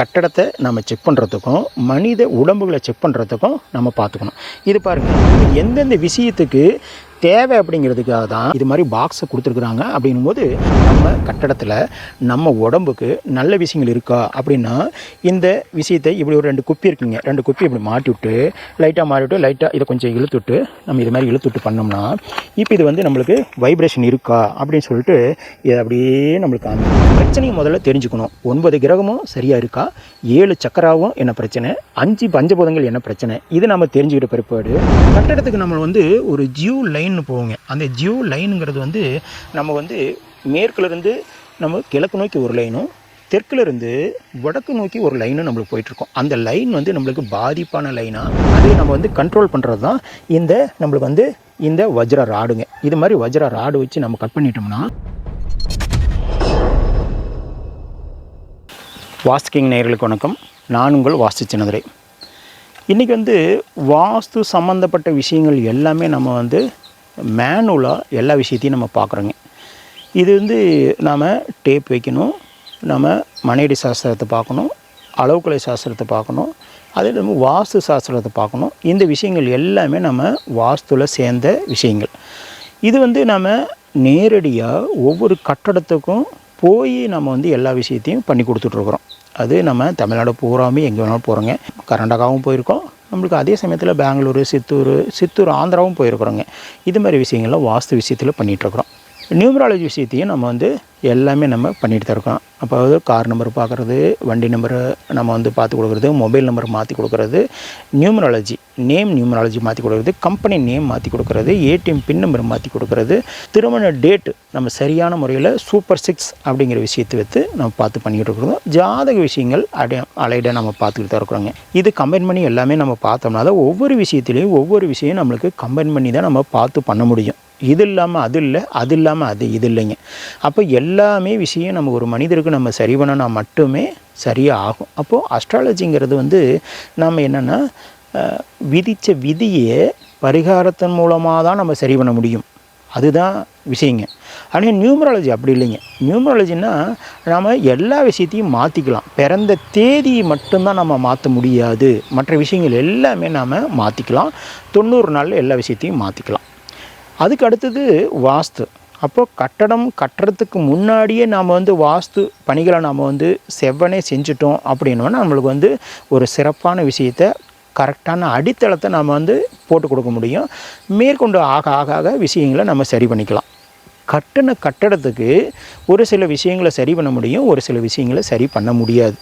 கட்டடத்தை நம்ம செக் பண்ணுறதுக்கும் மனித உடம்புகளை செக் பண்ணுறதுக்கும் நம்ம பார்த்துக்கணும். இது பாருங்கள் எந்தெந்த விஷயத்துக்கு தேவை அப்படிங்கிறதுக்காக தான் இது மாதிரி பாக்ஸை கொடுத்துருக்குறாங்க. அப்படின்னும் போது நம்ம கட்டடத்தில் நம்ம உடம்புக்கு நல்ல விஷயங்கள் இருக்கா அப்படின்னா இந்த விஷயத்தை இப்படி ஒரு ரெண்டு குப்பி இருக்குங்க. ரெண்டு குப்பி இப்படி மாட்டி விட்டு லைட்டாக மாட்டி விட்டு லைட்டாக இதை கொஞ்சம் இழுத்து விட்டு நம்ம இது மாதிரி இழுத்து விட்டு பண்ணோம்னா இப்போ இது வந்து நம்மளுக்கு வைப்ரேஷன் இருக்கா அப்படின்னு சொல்லிட்டு இதை அப்படியே நம்மளுக்கு அந்த பிரச்சனையை முதல்ல தெரிஞ்சுக்கணும். ஒன்பது கிரகமும் சரியாக இருக்கா? ஏழு சக்கராவும் என்ன பிரச்சனை? அஞ்சு பஞ்சபூதங்கள் என்ன பிரச்சனை? இது நம்ம தெரிஞ்சுக்கிட்ட பிற்பாடு கட்டடத்துக்கு நம்ம வந்து ஒரு ஜியூ லைன் போவோங்க. அந்த ஜியூ லைனுங்கிறது வந்து நம்ம வந்து மேற்குலேருந்து நம்ம கிழக்கு நோக்கி ஒரு லைனும் தெற்குலேருந்து வடக்கு நோக்கி ஒரு லைனும் நம்மளுக்கு போயிட்டுருக்கோம். அந்த லைன் வந்து நம்மளுக்கு பாதிப்பான லைனாக அதை நம்ம வந்து கண்ட்ரோல் பண்ணுறது தான் இந்த நம்மளுக்கு வந்து இந்த வஜ்ர ராடுங்க. இது மாதிரி வஜ்ர ராடு வச்சு நம்ம கட் பண்ணிட்டோம்னா வாஸ்துக்கிங் நேர்களுக்கு வணக்கம். நான் உங்கள் வாஸ்து சின்னதுரை. இன்றைக்கி வந்து வாஸ்து சம்மந்தப்பட்ட விஷயங்கள் எல்லாமே நம்ம வந்து மேனுவலாக எல்லா விஷயத்தையும் நம்ம பார்க்குறோங்க. இது வந்து நாம் டேப் வைக்கணும். நம்ம மனையடி சாஸ்திரத்தை பார்க்கணும். அளவுக்கலை சாஸ்திரத்தை பார்க்கணும். அதே நம்ம வாஸ்து சாஸ்திரத்தை பார்க்கணும். இந்த விஷயங்கள் எல்லாமே நம்ம வாஸ்துவில் சேர்ந்த விஷயங்கள். இது வந்து நம்ம நேரடியாக ஒவ்வொரு கட்டடத்துக்கும் போய் நம்ம வந்து எல்லா விஷயத்தையும் பண்ணி கொடுத்துட்ருக்குறோம் அது நம்ம தமிழ்நாடு பூராமே எங்கே வேணாலும் போகிறோங்க கர்நாடகாவும் போயிருக்கோம். நம்மளுக்கு அதே சமயத்தில் பெங்களூர் சித்தூர் சித்தூர் ஆந்திராவும் போயிருக்கிறோங்க. இது மாதிரி விஷயங்கள்லாம் வாஸ்து விஷயத்தில் பண்ணிகிட்ருக்குறோம் நியூமராலஜி விஷயத்தையும் நம்ம வந்து எல்லாமே நம்ம பண்ணிகிட்டு தான் இருக்கோம். அப்போ கார் நம்பர் பார்க்குறது வண்டி நம்பரை நம்ம வந்து பார்த்து கொடுக்குறது மொபைல் நம்பர் மாற்றி கொடுக்குறது நியூமராலஜி நேம் நியூமராலஜி மாற்றி கொடுக்குறது கம்பெனி நேம் மாற்றி கொடுக்குறது ஏடிஎம் பின் நம்பர் மாற்றி கொடுக்குறது திருமண டேட்டு நம்ம சரியான முறையில் சூப்பர் சிக்ஸ் அப்படிங்கிற விஷயத்தை வைத்து நம்ம பார்த்து பண்ணிக்கிட்டு இருக்கிறோம். ஜாதக விஷயங்கள் அடைய அலைடாக நம்ம பார்த்துக்கிட்டு தான் இருக்கிறோங்க. இது கம்பைன் பண்ணி எல்லாமே நம்ம பார்த்தோம்னா தான் ஒவ்வொரு விஷயத்துலையும் ஒவ்வொரு விஷயம் நம்மளுக்கு கம்பைன் பண்ணி தான் நம்ம பார்த்து பண்ண முடியும். இது இல்லாமல் அது இல்லை அது இல்லாமல் அது இது இல்லைங்க. அப்போ எல்லாமே விஷயம் நம்ம ஒரு மனிதருக்கு நம்ம சரி பண்ணினா மட்டுமே சரியாக ஆகும் அப்போது அஸ்ட்ராலஜிங்கிறது வந்து நம்ம என்னென்னா விதித்த விதியை பரிகாரத்தின் மூலமாக தான் நம்ம சரி பண்ண முடியும். அதுதான் விஷயங்க. ஆனால் நியூமராலஜி அப்படி இல்லைங்க. நியூமராலஜின்னா நாம் எல்லா விஷயத்தையும் மாற்றிக்கலாம் பிறந்த தேதியை மட்டும்தான் நம்ம மாற்ற முடியாது. மற்ற விஷயங்கள் எல்லாமே நாம் மாற்றிக்கலாம் தொண்ணூறு நாளில் எல்லா விஷயத்தையும் மாற்றிக்கலாம் அதுக்கு அடுத்தது வாஸ்து. அப்போது கட்டடம் கட்டுறதுக்கு முன்னாடியே நாம் வந்து வாஸ்து பணிகளை நாம் வந்து செவ்வனே செஞ்சுட்டோம் அப்படின்னா நம்மளுக்கு வந்து ஒரு சிறப்பான விஷயத்தை கரெக்டான அடித்தளத்தை நம்ம வந்து போட்டு கொடுக்க முடியும். மேற்கொண்டு ஆக ஆக ஆக விஷயங்களை நம்ம சரி பண்ணிக்கலாம். கட்டின கட்டடத்துக்கு ஒரு சில விஷயங்களை சரி பண்ண முடியும் ஒரு சில விஷயங்களை சரி பண்ண முடியாது.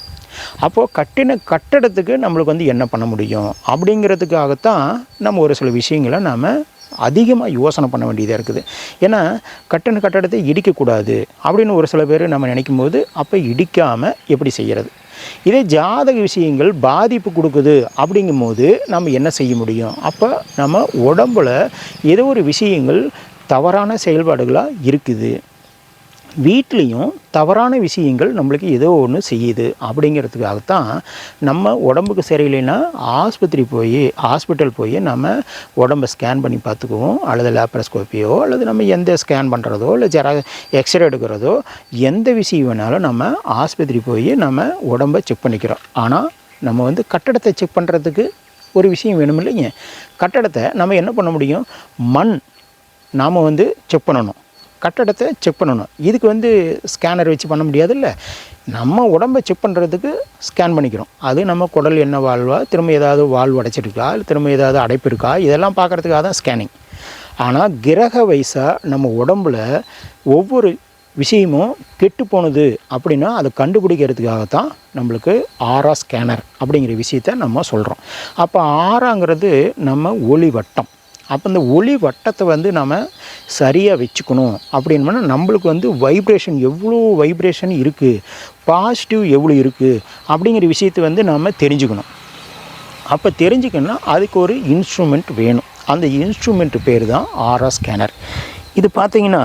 அப்போது கட்டின கட்டடத்துக்கு நம்மளுக்கு வந்து என்ன பண்ண முடியும்? அப்படிங்கிறதுக்காகத்தான் நம்ம ஒரு சில விஷயங்களை நாம் அதிகமாக யோசனை பண்ண வேண்டியதாக இருக்குது. ஏன்னா கட்டண கட்டடத்தை இடிக்கக்கூடாது அப்படின்னு ஒரு சில பேர் நம்ம நினைக்கும் போது அப்போ இடிக்காமல் எப்படி செய்கிறது இதே ஜாதக விஷயங்கள் பாதிப்பு கொடுக்குது அப்படிங்கும்போது நம்ம என்ன செய்ய முடியும்? அப்போ நம்ம உடம்பில் ஏதோ ஒரு விஷயங்கள் தவறான செயல்பாடுகளாக இருக்குது. வீட்லேயும் தவறான விஷயங்கள் நம்மளுக்கு ஏதோ ஒன்று செய்யுது அப்படிங்கிறதுக்காகத்தான் நம்ம உடம்புக்கு சரியில்லைன்னா ஆஸ்பத்திரி போய் ஹாஸ்பிட்டல் போய் நம்ம உடம்பை ஸ்கேன் பண்ணி பார்த்துக்குவோம். அல்லது லேப்ரஸ்கோப்பியோ அல்லது நம்ம எந்த ஸ்கேன் பண்ணுறதோ இல்லை ஜெரா எக்ஸ்ரே எடுக்கிறதோ எந்த விஷயம் வேணாலும் நம்ம ஆஸ்பத்திரி போய் நம்ம உடம்பை செக் பண்ணிக்கிறோம். ஆனால் நம்ம வந்து கட்டடத்தை செக் பண்ணுறதுக்கு ஒரு விஷயம் வேணும் இல்லைங்க கட்டடத்தை நம்ம என்ன பண்ண முடியும்? மண் நாம் வந்து செக் பண்ணணும். கட்டடத்தை செக் பண்ணணும். இதுக்கு வந்து ஸ்கேனர் வச்சு பண்ண முடியாதுல்ல? நம்ம உடம்பை செக் பண்ணுறதுக்கு ஸ்கேன் பண்ணிக்கிறோம். அது நம்ம குடல் என்ன வாழ்வா? திரும்ப ஏதாவது வாழ்வு அடைச்சிருக்கா? இல்லை திரும்ப ஏதாவது அடைப்பு இருக்கா? இதெல்லாம் பார்க்குறதுக்காக தான் ஸ்கேனிங் ஆனால் கிரக வயசாக நம்ம உடம்பில் ஒவ்வொரு விஷயமும் கெட்டு போனது அப்படின்னா அதை கண்டுபிடிக்கிறதுக்காகத்தான் நம்மளுக்கு ஆரா ஸ்கேனர் அப்படிங்கிற விஷயத்த நம்ம சொல்கிறோம் அப்போ ஆறாங்கிறது நம்ம ஒளி வட்டம் அப்போ இந்த ஒளி வட்டத்தை வந்து நம்ம சரியாக வச்சுக்கணும் அப்படின்னா நம்மளுக்கு வந்து வைப்ரேஷன் எவ்வளோ வைப்ரேஷன் இருக்குது பாசிட்டிவ் எவ்வளோ இருக்குது அப்படிங்கிற விஷயத்தை வந்து நம்ம தெரிஞ்சுக்கணும். அப்போ தெரிஞ்சுக்கணும்னா அதுக்கு ஒரு இன்ஸ்ட்ருமெண்ட் வேணும். அந்த இன்ஸ்ட்ருமெண்ட் பேர் தான் ஆர்ஆர் ஸ்கேனர் இது பார்த்திங்கன்னா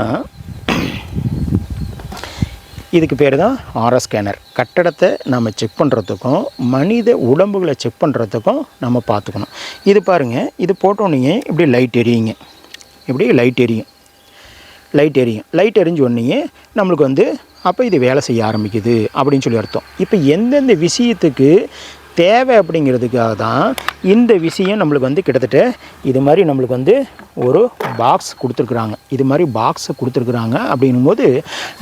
இதுக்கு பேர் தான் ஆர்எஸ் ஸ்கேனர் கட்டடத்தை நம்ம செக் பண்ணுறதுக்கும் மனித உடம்புகளை செக் பண்ணுறதுக்கும் நம்ம பார்த்துக்கணும். இது பாருங்கள் இது போட்டோன்னே இப்படி லைட் எரியுங்க. இப்படி லைட் எரியும். லைட் எரியும். லைட் எரிஞ்ச ஒன்றையே நம்மளுக்கு வந்து அப்போ இது வேலை செய்ய ஆரம்பிக்குது அப்படின்னு சொல்லி அர்த்தம். இப்போ எந்தெந்த விஷயத்துக்கு தேவை அப்படிங்கிறதுக்காக தான் இந்த விஷயம் நம்மளுக்கு வந்து கிட்டத்தட்ட இது மாதிரி நம்மளுக்கு வந்து ஒரு பாக்ஸ் கொடுத்துருக்குறாங்க. இது மாதிரி பாக்ஸை கொடுத்துருக்குறாங்க அப்படின்னும் போது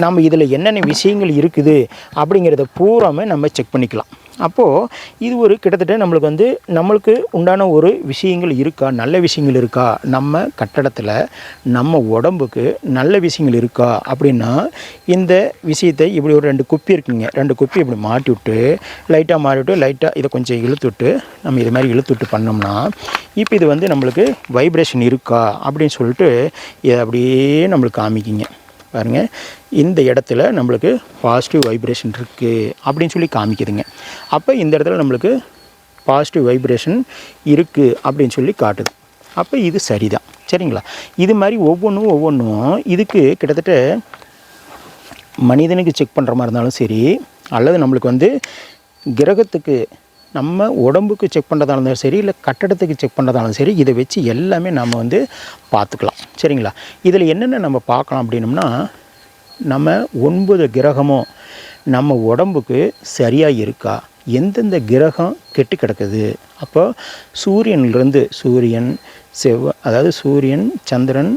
நம்ம இதில் என்னென்ன விஷயங்கள் இருக்குது அப்படிங்கிறத பூராமே நம்ம செக் பண்ணிக்கலாம். அப்போது இது ஒரு கிட்டத்தட்ட நம்மளுக்கு வந்து நம்மளுக்கு உண்டான ஒரு விஷயங்கள் இருக்கா? நல்ல விஷயங்கள் இருக்கா? நம்ம கட்டடத்தில் நம்ம உடம்புக்கு நல்ல விஷயங்கள் இருக்கா? அப்படின்னா இந்த விஷயத்தை இப்படி ஒரு ரெண்டு குப்பி இருக்குங்க. ரெண்டு குப்பி இப்படி மாட்டி விட்டு லைட்டாக மாட்டி விட்டு லைட்டாக இதை கொஞ்சம் இழுத்து விட்டு நம்ம இது மாதிரி இழுத்து விட்டு பண்ணோம்னா இப்போ இது வந்து நம்மளுக்கு வைப்ரேஷன் இருக்கா? அப்படின்னு சொல்லிட்டு இதை அப்படியே நம்மளுக்கு காமிக்கிங்க. பாருங்கள் இந்த இடத்துல நம்மளுக்கு பாசிட்டிவ் வைப்ரேஷன் இருக்குது அப்படின்னு சொல்லி காமிக்குதுங்க. அப்போ இந்த இடத்துல நம்மளுக்கு பாசிட்டிவ் வைப்ரேஷன் இருக்குது அப்படின்னு சொல்லி காட்டுது. அப்போ இது சரிதான். சரிங்களா? இது மாதிரி ஒவ்வொன்றும் ஒவ்வொன்றும் இதுக்கு கிட்டத்தட்ட மனிதனுக்கு செக் பண்ணுற மாதிரி இருந்தாலும் சரி அல்லது நம்மளுக்கு வந்து கிரகத்துக்கு நம்ம உடம்புக்கு செக் பண்ணுறதா இருந்தாலும் சரி இல்லை கட்டடத்துக்கு செக் பண்ணுறதாலும் சரி இதை வச்சு எல்லாமே நம்ம வந்து பார்த்துக்கலாம். சரிங்களா? இதில் என்னென்ன நம்ம பார்க்கலாம் அப்படின்னம்னா நம்ம ஒன்பது கிரகமும் நம்ம உடம்புக்கு சரியாக இருக்கா? எந்தெந்த கிரகம் கெட்டு கிடக்குது? அப்போ சூரியன்லேருந்து சூரியன் செவ்வ அதாவது சூரியன் சந்திரன்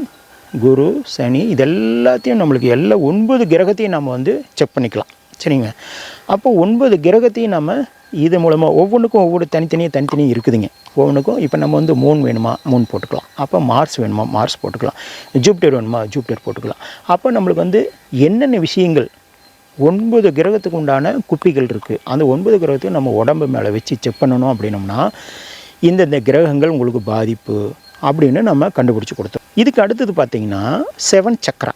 குரு சனி இது எல்லாத்தையும் நம்மளுக்கு எல்லா ஒன்பது கிரகத்தையும் நம்ம வந்து செக் பண்ணிக்கலாம். சரிங்க. அப்போ ஒன்பது கிரகத்தையும் நம்ம இது மூலமாக ஒவ்வொன்றுக்கும் ஒவ்வொரு தனித்தனியாக தனித்தனியாக இருக்குதுங்க. ஒவ்வொன்றுக்கும் இப்போ நம்ம வந்து மூன் வேணுமா? மூன் போட்டுக்கலாம். அப்போ மார்ஸ் வேணுமா? மார்ஸ் போட்டுக்கலாம். ஜூப்டர் வேணுமா? ஜூப்டர் போட்டுக்கலாம். அப்போ நம்மளுக்கு வந்து என்னென்ன விஷயங்கள்? ஒன்பது கிரகத்துக்கு உண்டான குப்பிகள் இருக்குது அந்த ஒன்பது கிரகத்தையும் நம்ம உடம்பு மேலே வச்சு செக் பண்ணணும் அப்படின்னோம்னா இந்தந்த கிரகங்கள் உங்களுக்கு பாதிப்பு அப்படின்னு நம்ம கண்டுபிடிச்சி கொடுத்தோம் இதுக்கு அடுத்தது பார்த்திங்கன்னா செவன் சக்கரா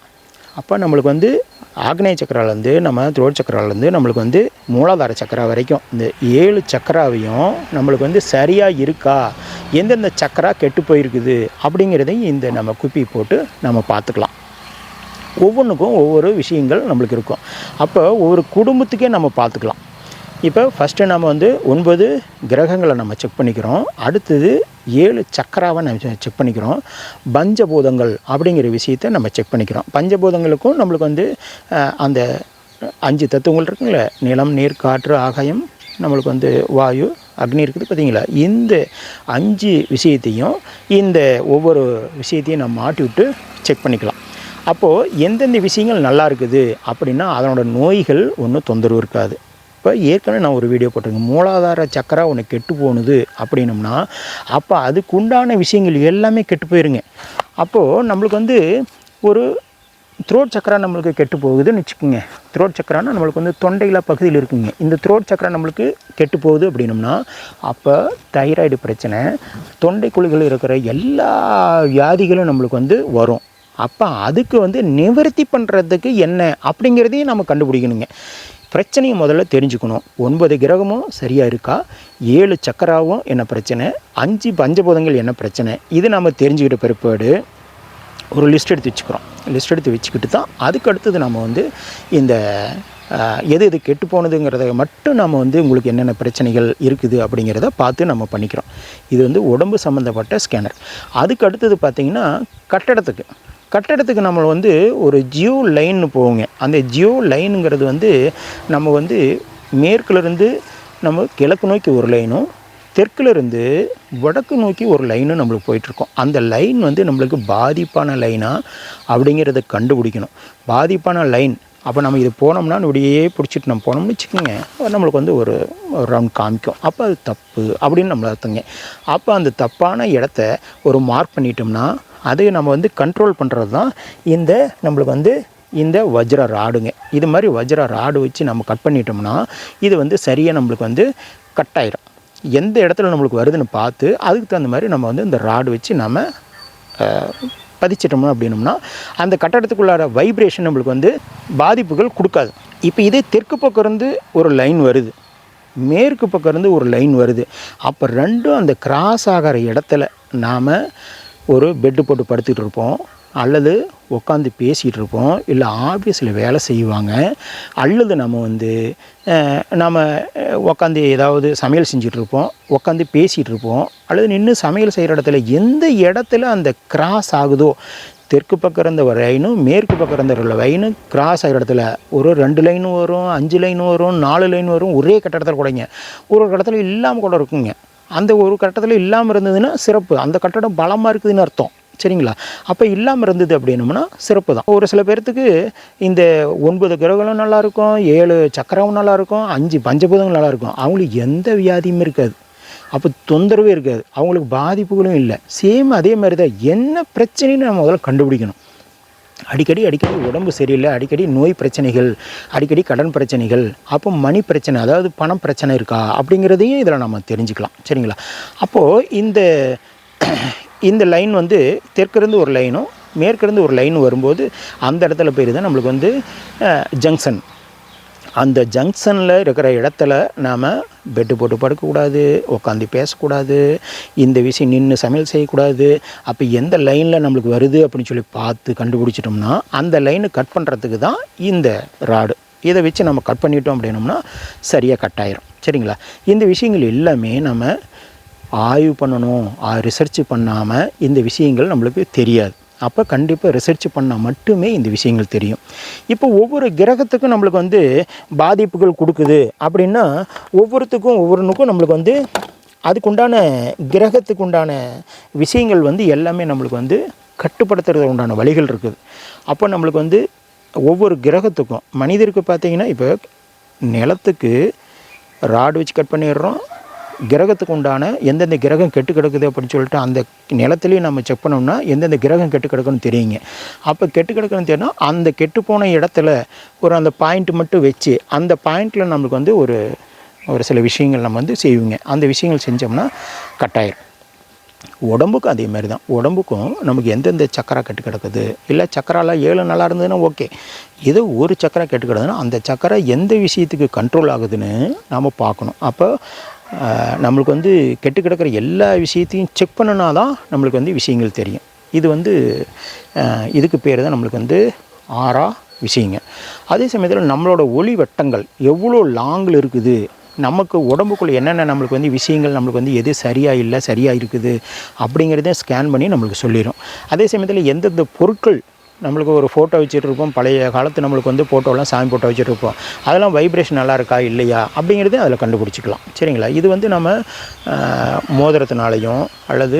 அப்போ நம்மளுக்கு வந்து ஆக்னேய சக்கராலேருந்து நம்ம த்ரோட் சக்கராலேருந்து நம்மளுக்கு வந்து மூலாதார சக்கரா வரைக்கும். இந்த ஏழு சக்கராவையும் நம்மளுக்கு வந்து சரியாக இருக்கா? எந்தெந்த சக்கரா கெட்டு போயிருக்குது? அப்படிங்கிறதையும் இந்த நம்ம குப்பி போட்டு நம்ம பார்த்துக்கலாம். ஒவ்வொன்றுக்கும் ஒவ்வொரு விஷயங்கள் நம்மளுக்கு இருக்கும். அப்போ ஒவ்வொரு குடும்பத்துக்கே நம்ம பார்த்துக்கலாம். இப்போ ஃபஸ்ட்டு நம்ம வந்து ஒன்பது கிரகங்களை நம்ம செக் பண்ணிக்கிறோம். அடுத்தது ஏழு சக்கராவை நம்ம செக் பண்ணிக்கிறோம். பஞ்சபூதங்கள் அப்படிங்கிற விஷயத்தை நம்ம செக் பண்ணிக்கிறோம். பஞ்சபூதங்களுக்கும் நம்மளுக்கு வந்து அந்த அஞ்சு தத்துவங்கள் இருக்குங்களே நிலம் நீர் காற்று ஆகாயம் நம்மளுக்கு வந்து வாயு அக்னி இருக்குது பார்த்தீங்களா? இந்த அஞ்சு விஷயத்தையும் இந்த ஒவ்வொரு விஷயத்தையும் நம்ம மாட்டி விட்டு செக் பண்ணிக்கலாம். அப்போது எந்தெந்த விஷயங்கள் நல்லா இருக்குது அப்படின்னா அதனோட நோய்கள் ஒன்றும் தொந்தரவு இருக்காது. இப்போ ஏற்கனவே நான் ஒரு வீடியோ போட்டிருக்கேன். மூலாதார சக்கரா ஒன்று கெட்டு போணுது அப்படின்னம்னா அப்போ அதுக்கு உண்டான விஷயங்கள் எல்லாமே கெட்டு போயிருங்க. அப்போது நம்மளுக்கு வந்து ஒரு த்ரோட் சக்கரா நம்மளுக்கு கெட்டு போகுதுன்னு வச்சுக்கோங்க. த்ரோட் சக்கரானா நம்மளுக்கு வந்து தொண்டையில் பகுதியில் இருக்குங்க. இந்த த்ரோட் சக்கரா நம்மளுக்கு கெட்டு போகுது அப்படின்னம்னா அப்போ தைராய்டு பிரச்சனை தொண்டை குழிகள் இருக்கிற எல்லா வியாதிகளும் நம்மளுக்கு வந்து வரும். அப்போ அதுக்கு வந்து நிவர்த்தி பண்ணுறதுக்கு என்ன அப்படிங்கிறதையும் நம்ம கண்டுபிடிக்கணுங்க. பிரச்சனையை முதல்ல தெரிஞ்சுக்கணும். ஒன்பது கிரகமும் சரியாக இருக்கா? ஏழு சக்கராவும் என்ன பிரச்சனை? அஞ்சு பஞ்சபூதங்கள் என்ன பிரச்சனை? இது நம்ம தெரிஞ்சுக்கிட்ட பிற்பாடு ஒரு லிஸ்ட் எடுத்து வச்சுக்கிறோம். லிஸ்ட் எடுத்து வச்சுக்கிட்டு தான் அதுக்கு அடுத்தது நம்ம வந்து இந்த எது எது கெட்டு போனதுங்கிறத மட்டும் நம்ம வந்து உங்களுக்கு என்னென்ன பிரச்சனைகள் இருக்குது அப்படிங்கிறத பார்த்து நம்ம பண்ணிக்கிறோம். இது வந்து உடம்பு சம்மந்தப்பட்ட ஸ்கேனர் அதுக்கு அடுத்தது பார்த்திங்கன்னா கட்டடத்துக்கு. கட்டடத்துக்கு நம்ம வந்து ஒரு ஜியோ லைன்னு போவோங்க. அந்த ஜியோ லைனுங்கிறது வந்து நம்ம வந்து மேற்குலேருந்து நம்ம கிழக்கு நோக்கி ஒரு லைனும் தெற்குலேருந்து வடக்கு நோக்கி ஒரு லைனும் நம்மளுக்கு போயிட்டுருக்கோம். அந்த லைன் வந்து நம்மளுக்கு பாதிப்பான லைனா அப்படிங்கிறத கண்டுபிடிக்கணும். பாதிப்பான லைன் அப்போ நம்ம இது போனோம்னா இப்படியே பிடிச்சிட்டு நம்ம போனோம்னு வச்சுக்கோங்க. நம்மளுக்கு வந்து ஒரு ரவுண்ட் காமிக்கும். அப்போ அது தப்பு அப்படின்னு நம்மள அர்த்தங்க. அப்போ அந்த தப்பான இடத்த ஒரு மார்க் பண்ணிட்டோம்னா அதை நம்ம வந்து கண்ட்ரோல் பண்ணுறது தான் இந்த நம்மளுக்கு வந்து இந்த வஜ்ர ராடுங்க. இது மாதிரி வஜ்ர ராடு வச்சு நம்ம கட் பண்ணிட்டோம்னா இது வந்து சரியாக நம்மளுக்கு வந்து கட் ஆயிரும். எந்த இடத்துல நம்மளுக்கு வருதுன்னு பார்த்து அதுக்கு தகுந்த மாதிரி நம்ம வந்து இந்த ராடு வச்சு நம்ம பதிச்சிட்டோம்னா அப்படின்னோம்னா அந்த கட்டடத்துக்குள்ளார வைப்ரேஷன் நம்மளுக்கு வந்து பாதிப்புகள் கொடுக்காது. இப்போ இதே தெற்கு பக்கம் இருந்து ஒரு லைன் வருது. மேற்கு பக்கம் இருந்து ஒரு லைன் வருது. அப்போ ரெண்டும் அந்த கிராஸ் ஆகிற இடத்துல நாம் ஒரு பெட்டு போட்டு படுத்துக்கிட்டு இருப்போம். அல்லது உட்காந்து பேசிகிட்டு இருப்போம். இல்லை ஆஃபீஸில் வேலை செய்வாங்க. அல்லது நம்ம வந்து நம்ம உட்காந்து ஏதாவது சமையல் செஞ்சிகிட்டு இருப்போம். உட்காந்து பேசிகிட்டு இருப்போம். அல்லது நின்று சமையல் செய்கிற இடத்துல எந்த இடத்துல அந்த கிராஸ் ஆகுதோ தெற்கு பக்கம் இருந்த ஒரு லைனும் மேற்கு பக்கம் இருந்த ஒரு லைனும் கிராஸ் ஆகிற இடத்துல ஒரு ரெண்டு லைனும் வரும் அஞ்சு லைன் வரும் நாலு லைன் வரும் ஒரே கட்டடத்தில் கூடங்க ஒரு ஒரு கட்டத்தில் இல்லாமல் கூட இருக்குங்க. அந்த ஒரு கட்டத்தில் இல்லாமல் இருந்ததுன்னா சிறப்பு. அந்த கட்டடம் பலமாக இருக்குதுன்னு அர்த்தம். சரிங்களா? அப்போ இல்லாமல் இருந்தது அப்படின்னம்னா சிறப்பு தான். ஒரு சில பேர்த்துக்கு இந்த ஒன்பது கிரகங்களும் நல்லாயிருக்கும் ஏழு சக்கரமும் நல்லாயிருக்கும் அஞ்சு பஞ்சபூதங்களும் நல்லாயிருக்கும். அவங்களுக்கு எந்த வியாதியும் இருக்காது. அப்போ தொந்தரவே இருக்காது. அவங்களுக்கு பாதிப்புகளும் இல்லை. சேம் அதே மாதிரி தான் என்ன பிரச்சனைன்னு நம்ம முதல்ல கண்டுபிடிக்கணும். அடிக்கடி அடிக்கடி உடம்பு சரியில்லை அடிக்கடி நோய் பிரச்சனைகள் அடிக்கடி கடன் பிரச்சனைகள் அப்போ மணி பிரச்சனை அதாவது பணம் பிரச்சனை இருக்கா அப்படிங்கிறதையும் இதில் நம்ம தெரிஞ்சுக்கலாம். சரிங்களா? அப்போது இந்த இந்த லைன் வந்து தெற்கிருந்து ஒரு லைனும் மேற்கிருந்து ஒரு லைன் வரும்போது அந்த இடத்துல பேர் தான் நம்மளுக்கு வந்து ஜங்ஷன். அந்த ஜங்ஷனில் இருக்கிற இடத்துல நாம் பெட்டு போட்டு படுக்கக்கூடாது உட்காந்து பேசக்கூடாது இந்த விஷயம் நின்று சமையல் செய்யக்கூடாது. அப்போ எந்த லைனில் நம்மளுக்கு வருது அப்படின்னு சொல்லி பார்த்து கண்டுபிடிச்சிட்டோம்னா அந்த லைனு கட் பண்ணுறதுக்கு தான் இந்த ராடு இதை வச்சு நம்ம கட் பண்ணிட்டோம் அப்படின்னோம்னா சரியாக கட் ஆயிரும். சரிங்களா? இந்த விஷயங்கள் எல்லாமே நம்ம ஆய்வு பண்ணணும் ரிசர்ச் பண்ணாமல் இந்த விஷயங்கள் நம்மளுக்கு தெரியாது. அப்போ கண்டிப்பாக ரிசர்ச் பண்ணால் மட்டுமே இந்த விஷயங்கள் தெரியும். இப்போ ஒவ்வொரு கிரகத்துக்கும் நம்மளுக்கு வந்து பாதிப்புகள் கொடுக்குது அப்படின்னா ஒவ்வொருத்துக்கும் ஒவ்வொன்றுக்கும் நம்மளுக்கு வந்து அதுக்குண்டான கிரகத்துக்கு உண்டான விஷயங்கள் வந்து எல்லாமே நம்மளுக்கு வந்து கட்டுப்படுத்துறது உண்டான வழிகள் இருக்குது. அப்போ நம்மளுக்கு வந்து ஒவ்வொரு கிரகத்துக்கும் மனிதருக்கு பார்த்திங்கன்னா இப்போ நிலத்துக்கு ராடு வச்சு கட் பண்ணிடுறோம் கிரகத்துக்கு உண்டான எந்தெந்த கிரகம் கெட்டு கிடக்குது அப்படின்னு சொல்லிட்டு அந்த நிலத்துலேயும் நம்ம செக் பண்ணோம்னா எந்தெந்த கிரகம் கெட்டு கிடக்குன்னு தெரியுங்க. அப்போ கெட்டு கிடக்குன்னு தெரியும் அந்த கெட்டு போன இடத்துல ஒரு அந்த பாயிண்ட் மட்டும் வச்சு அந்த பாயிண்டில் நம்மளுக்கு வந்து ஒரு ஒரு சில விஷயங்கள் நம்ம வந்து செய்வோங்க. அந்த விஷயங்கள் செஞ்சோம்னா கட்டாயிரும். உடம்புக்கும் அதே மாதிரி தான். உடம்புக்கும் நமக்கு எந்தெந்த சக்கரா கெட்டு கிடக்குது? இல்லை சக்கராலாம் ஏழு நல்லா இருந்ததுன்னா ஓகே. ஏதோ ஒரு சக்கரா கெட்டு கிடக்குதுன்னா அந்த சக்கரை எந்த விஷயத்துக்கு கண்ட்ரோல் ஆகுதுன்னு நாம் பார்க்கணும். அப்போ நம்மளுக்கு வந்து கெட்டு கிடக்கிற எல்லா விஷயத்தையும் செக் பண்ணினா தான் நம்மளுக்கு வந்து விஷயங்கள் தெரியும். இது வந்து இதுக்கு பேர் தான் நம்மளுக்கு வந்து ஆறா விஷயங்க. அதே சமயத்தில் நம்மளோட ஒளி வட்டங்கள் எவ்வளோ லாங்கில் இருக்குது நமக்கு உடம்புக்குள்ளே என்னென்ன நம்மளுக்கு வந்து விஷயங்கள் நம்மளுக்கு வந்து எது சரியாக இல்லை சரியாக இருக்குது அப்படிங்கிறத ஸ்கேன் பண்ணி நம்மளுக்கு சொல்லிடும் அதே சமயத்தில் எந்தெந்த பொருட்கள் நம்மளுக்கு ஒரு ஃபோட்டோ வச்சுட்ருப்போம் பழைய காலத்து நம்மளுக்கு வந்து ஃபோட்டோலாம் சாமி ஃபோட்டோ வச்சுட்ருப்போம் அதெல்லாம் வைப்ரேஷன் நல்லா இருக்கா இல்லையா? அப்படிங்கிறதையும் அதில் கண்டுபிடிச்சிக்கலாம். சரிங்களா? இது வந்து நம்ம மோதிரத்தினாலையும் அல்லது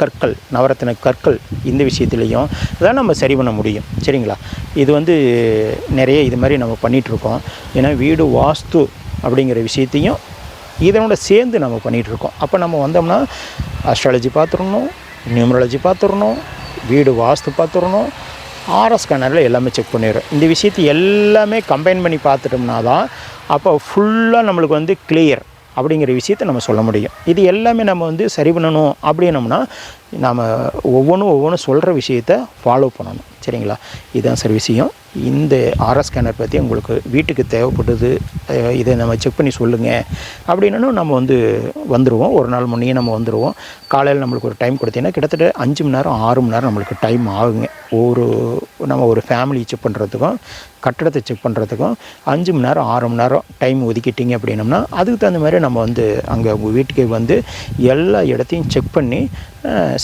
கற்கள் நவரத்தின கற்கள் இந்த விஷயத்துலையும் இதெல்லாம் நம்ம சரி பண்ண முடியும். சரிங்களா? இது வந்து நிறைய இது மாதிரி நம்ம பண்ணிகிட்ருக்கோம் ஏன்னா வீடு வாஸ்து அப்படிங்கிற விஷயத்தையும் இதனோட சேர்ந்து நம்ம பண்ணிகிட்ருக்கோம் அப்போ நம்ம வந்தோம்னா அஸ்ட்ராலஜி பார்த்துடணும் நியூமராலஜி பார்த்துடணும் வீடு வாஸ்து பார்த்துடணும் ஆர்எஸ் ஸ்கேனரில் எல்லாமே செக் பண்ணிடுறோம் இந்த விஷயத்தை எல்லாமே கம்பைன் பண்ணி பார்த்துட்டோம்னா தான் அப்போ ஃபுல்லாக நம்மளுக்கு வந்து கிளியர் அப்படிங்கிற விஷயத்தை நம்ம சொல்ல முடியும். இது எல்லாமே நம்ம வந்து சரி பண்ணணும் அப்படின்னோம்னா நாம் ஒவ்வொன்றும் ஒவ்வொன்றும் சொல்கிற விஷயத்த ஃபாலோ பண்ணணும். சரிங்களா? இதுதான் சார் விஷயம். இந்த ஆர்எஸ் ஸ்கேனர் பற்றி உங்களுக்கு வீட்டுக்கு தேவைப்படுது இதை நம்ம செக் பண்ணி சொல்லுங்கள் அப்படின்னா நம்ம வந்து வந்துடுவோம் ஒரு நாள் முன்னே நம்ம வந்துடுவோம் காலையில் நம்மளுக்கு ஒரு டைம் கொடுத்தீங்கன்னா கிட்டத்தட்ட அஞ்சு மணி நேரம் ஆறு மணி நேரம் நம்மளுக்கு டைம் ஆகுங்க. ஒரு நம்ம ஒரு ஃபேமிலி செக் பண்ணுறதுக்கும் கட்டடத்தை செக் பண்ணுறதுக்கும் அஞ்சு மணி நேரம் ஆறு மணி நேரம் டைம் ஒதுக்கிட்டீங்க அப்படின்னம்னா அதுக்கு தகுந்த மாதிரி நம்ம வந்து அங்கே உங்கள் வீட்டுக்கே வந்து எல்லா இடத்தையும் செக் பண்ணி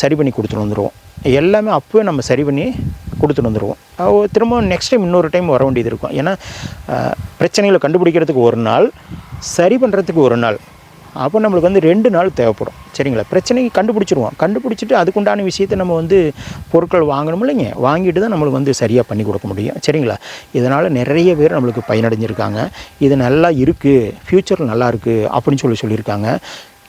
சரி பண்ணி கொடுத்துட்டு வந்துடுவோம் எல்லாமே அப்போவே நம்ம சரி பண்ணி கொடுத்துட்டு வந்துடுவோம் திரும்ப நெக்ஸ்ட் டைம் இன்னொரு டைம் வர வேண்டியது இருக்கும். ஏன்னா பிரச்சனைகளை கண்டுபிடிக்கிறதுக்கு ஒரு நாள் சரி பண்ணுறதுக்கு ஒரு நாள். அப்போ நம்மளுக்கு வந்து ரெண்டு நாள் தேவைப்படும். சரிங்களா? பிரச்சனைக்கு கண்டுபிடிச்சிருவோம். கண்டுபிடிச்சிட்டு அதுக்குண்டான விஷயத்தை நம்ம வந்து பொருட்கள் வாங்கணும் இல்லைங்க. வாங்கிட்டு தான் நம்மளுக்கு வந்து சரியாக பண்ணி கொடுக்க முடியும். சரிங்களா? இதனால் நிறைய பேர் நம்மளுக்கு பயனடைஞ்சிருக்காங்க. இது நல்லா இருக்குது ஃப்யூச்சர் நல்லா இருக்குது அப்படின்னு சொல்லி சொல்லியிருக்காங்க.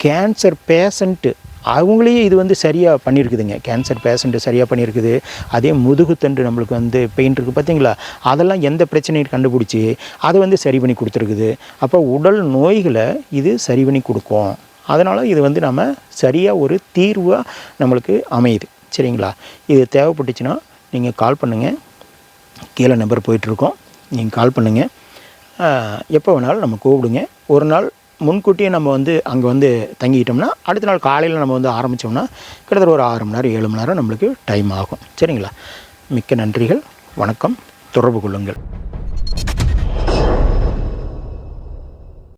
கேன்சர் பேஷண்ட்டு அவங்களையும் இது வந்து சரியாக பண்ணியிருக்குதுங்க. கேன்சர் பேஷண்ட்டு சரியாக பண்ணியிருக்குது. அதே முதுகுத்தண்டு நம்மளுக்கு வந்து பெயின் இருக்குது பார்த்தீங்களா அதெல்லாம் எந்த பிரச்சனையும் கண்டுபிடிச்சி அதை வந்து சரி பண்ணி கொடுத்துருக்குது. அப்போ உடல் நோய்களை இது சரி பண்ணி கொடுக்கும். அதனால் இது வந்து நம்ம சரியாக ஒரு தீர்வாக நம்மளுக்கு அமையுது. சரிங்களா? இது தேவைப்பட்டுச்சுன்னா நீங்கள் கால் பண்ணுங்கள் கீழே நம்பர் போயிட்டுருக்கோம் நீங்கள் கால் பண்ணுங்கள் எப்போ வேணாலும் நம்ம கூப்பிடுங்க. ஒரு நாள் முன்கூட்டியே நம்ம வந்து அங்கே வந்து தங்கிக்கிட்டோம்னா அடுத்த நாள் காலையில் நம்ம வந்து ஆரம்பித்தோம்னா கிட்டத்தட்ட ஒரு ஆறு மணி நேரம் ஏழு மணி நேரம் நம்மளுக்கு டைம் ஆகும். சரிங்களா? மிக்க நன்றிகள். வணக்கம். தொடர்பு கொள்ளுங்கள்.